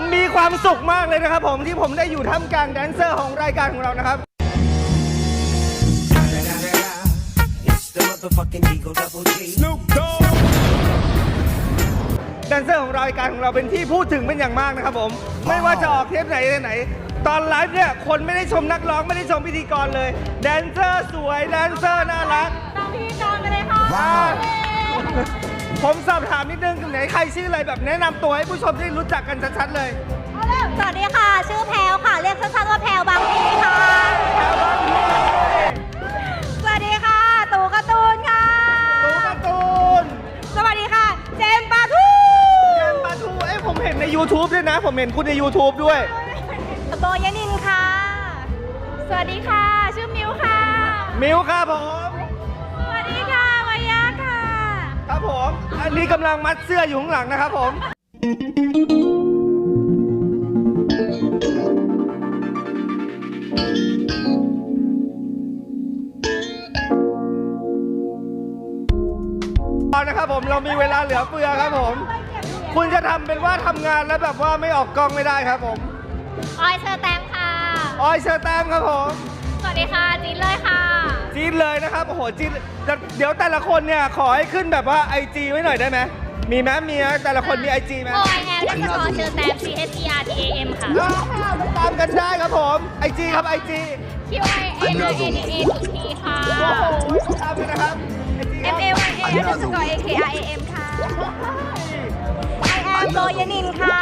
ผมมีความสุขมากเลยนะครับ ผมที่ผมได้อยู่ท่ามกลางแดนเซอร์ของรายการของเรานะครับ It's the motherfucking Eagle Double G. Snoop Dogg. แดนเซอร์ของรายการของเราเป็นที่พูดถึงเป็นอย่างมากนะครับผม ไม่ว่าจะออกเทปไหนเทปไหน ตอนไลฟ์เนี่ย คนไม่ได้ชมนักร้องไม่ได้ชมพิธีกรเลย แดนเซอร์สวย แดนเซอร์น่ารัก ตามพิธีกรไปเลยค่ะอ่า ผมสอบถามนิดนึงไหนใครชื่ออะไรแบบแนะนำตัวให้ผู้ชมได้รู้จักกันชัดๆเลยสวัสดีค่ะ ชื่อแพลวค่ะ เรียกสั้นๆว่าแพลวบางพีค่ะสวัสดีค่ะ ตู่การ์ตูนค่ะ ตูการ์ตูนสวัสดีค่ะ เจมส์ปาทูเจมส์ปาทูเอ้ยผมเห็นใน YouTube ด้วยนะ ผมเห็นคุณใน YouTube ด้วย โบยานินค่ะ สวัสดีค่ะ ชื่อมิวค่ะ มิวครับผม อันนี้กำลังมัดเสื้ออยู่ข้างหลังนะครับผมตอนนะครับผมเรามีเวลาเหลือเฟือครับผม คุณจะทำเป็นว่าทำงานแล้วแบบว่าไม่ออกกล้องไม่ได้ครับผม ออยเชอร์แตมค่ะ ออยเชอร์แตมครับผม สวัสดีค่ะจีนเลยค่ะ จีนเลยนะครับโอ้โหจีนแต่เดี๋ยวแต่ละคนเนี่ยขอให้ขึ้นแบบว่า IG ไว้หน่อยได้ไหมมีไหมมีนะแต่ละคนมี IG ไหม O I L เรียกสกอร์เชอร์แตม C H E R T A M ค่ะอ้าวไปตามกันได้ครับผม IG ครับ IG Q I N I N A T T ค่ะ โอ้โหตามกันนะครับ IG ครั M บ A Y A เรียกสกอร์ A K R A M ค่ะ I am โบยานินค่ะ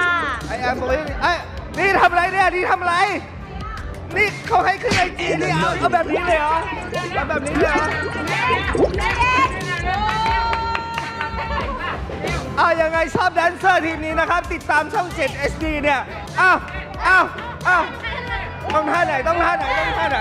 ไอแอมบอกว่าเอ้ยนี่ทำอะไรเนี่ยนี่ทำอะไร นี่เขาให้ขึ้นไอจีนี่เอาเอาแบบนี้เลยเหรอเอาแบบนี้เลยเหรออ่ายังไงชอบแดนเซอร์ทีมนี้นะครับ ติดตามช่อง 7 HD เนี่ย อ้าว อ้าว อ้าว ต้องท่าไหน ต้องท่าไหน ต้องท่าไหน